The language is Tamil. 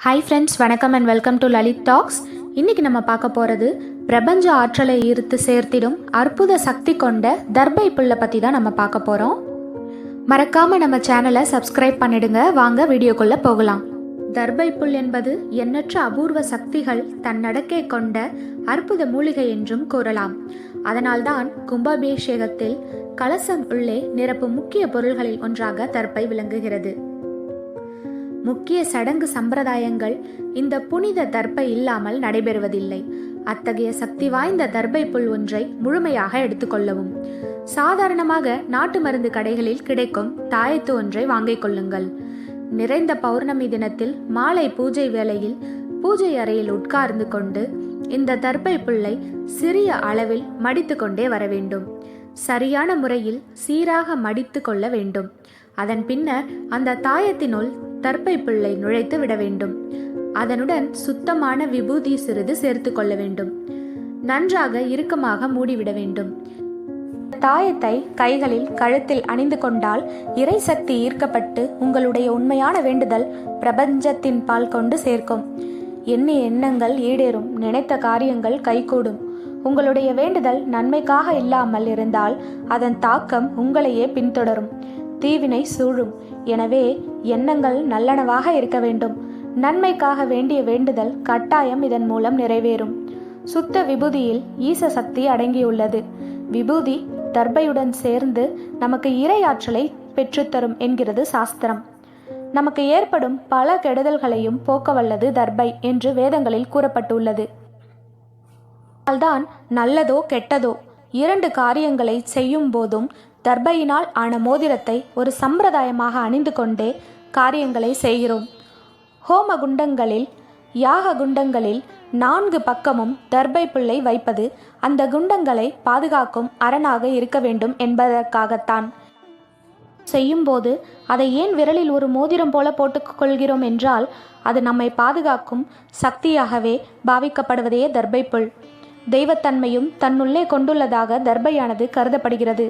ஹாய் ஃப்ரெண்ட்ஸ் வணக்கம் and welcome to Lalit talks இன்னைக்கு நம்ம பார்க்க போகிறது பிரபஞ்ச ஆற்றலை ஈர்த்து சேர்த்திடும் அற்புத சக்தி கொண்ட தர்பை புல்லை பற்றி தான் நம்ம பார்க்க போகிறோம் மறக்காமல் நம்ம சேனலை சப்ஸ்கிரைப் பண்ணிடுங்க. வாங்க வீடியோக்குள்ளே போகலாம். தர்பை புல் என்பது எண்ணற்ற அபூர்வ சக்திகள் தன்னடக்கே கொண்ட அற்புத மூலிகை என்றும் கூறலாம். அதனால்தான் கும்பாபிஷேகத்தில் கலசம் உள்ளே நிரப்பும் முக்கிய பொருள்களில் ஒன்றாக தர்பை விளங்குகிறது. முக்கிய சடங்கு சம்பிரதாயங்கள் இந்த புனித தர்ப்பை இல்லாமல் நடைபெறுவதில்லை. அத்தகைய சக்தி வாய்ந்த தர்பை புல் ஒன்றை முழுமையாக எடுத்துக்கொள்ளவும் சாதாரணமாக நாட்டு மருந்து கடைகளில் கிடைக்கும் தாயத்து ஒன்றை வாங்கிக் கொள்ளுங்கள். நிறைந்த பௌர்ணமி தினத்தில் மாலை பூஜை வேளையில் பூஜை அறையில் உட்கார்ந்து கொண்டு இந்த தர்பை புல்லை சிறிய அளவில் மடித்து கொண்டே வர வேண்டும். சரியான முறையில் சீராக மடித்து கொள்ள வேண்டும். அதன் பின்னர் அந்த தாயத்தினுள் தர்ப்பை பிள்ளை நுழைத்து விட வேண்டும். அதனுடன் சுத்தமான விபூதி சிறிது சேர்த்து கொள்ள வேண்டும். நன்றாக இறுக்கமாக மூடிவிட வேண்டும். தாயத்தை கைகளில் கழுத்தில் அணிந்து கொண்டால் இறை சக்தி ஈர்க்கப்பட்டு உங்களுடைய உண்மையான வேண்டுதல் பிரபஞ்சத்தின் பால் கொண்டு சேர்க்கும். எண்ணிய எண்ணங்கள் ஈடேறும். நினைத்த காரியங்கள் கைகூடும். உங்களுடைய வேண்டுதல் நன்மைக்காக இல்லாமல் இருந்தால் அதன் தாக்கம் உங்களையே பின்தொடரும். தீவினை சூழும். எனவே எண்ணங்கள் நல்லனவாக இருக்க வேண்டும். நன்மைக்காக வேண்டிய வேண்டுதல் கட்டாயம் இதன் மூலம் நிறைவேறும். சுத்த விபூதியில் ஈச சக்தி அடங்கியுள்ளது. விபூதி தர்பையுடன் சேர்ந்து நமக்கு இறையாற்றலை பெற்றுத்தரும் என்கிறது சாஸ்திரம். நமக்கு ஏற்படும் பல கெடுதல்களையும் போக்க வல்லது தர்பை என்று வேதங்களில் கூறப்பட்டுள்ளது. தான் நல்லதோ கெட்டதோ இரண்டு காரியங்களை செய்யும் போதும் தர்பையினால் ஆன மோதிரத்தை ஒரு சம்பிரதாயமாக அணிந்து கொண்டே காரியங்களை செய்கிறோம். ஹோம குண்டங்களில் யாக குண்டங்களில் நான்கு பக்கமும் தர்பை புல்லை வைப்பது அந்த குண்டங்களை பாதுகாக்கும் அரணாக இருக்க வேண்டும் என்பதற்காகத்தான். செய்யும்போது அதை ஏன் விரலில் ஒரு மோதிரம் போல போட்டுக்கொள்கிறோம் என்றால் அது நம்மை பாதுகாக்கும் சக்தியாகவே பாவிக்கப்படுவதே தர்பை புல். தெய்வத்தன்மையும் தன்னுள்ளே கொண்டுள்ளதாக தர்பையானது கருதப்படுகிறது.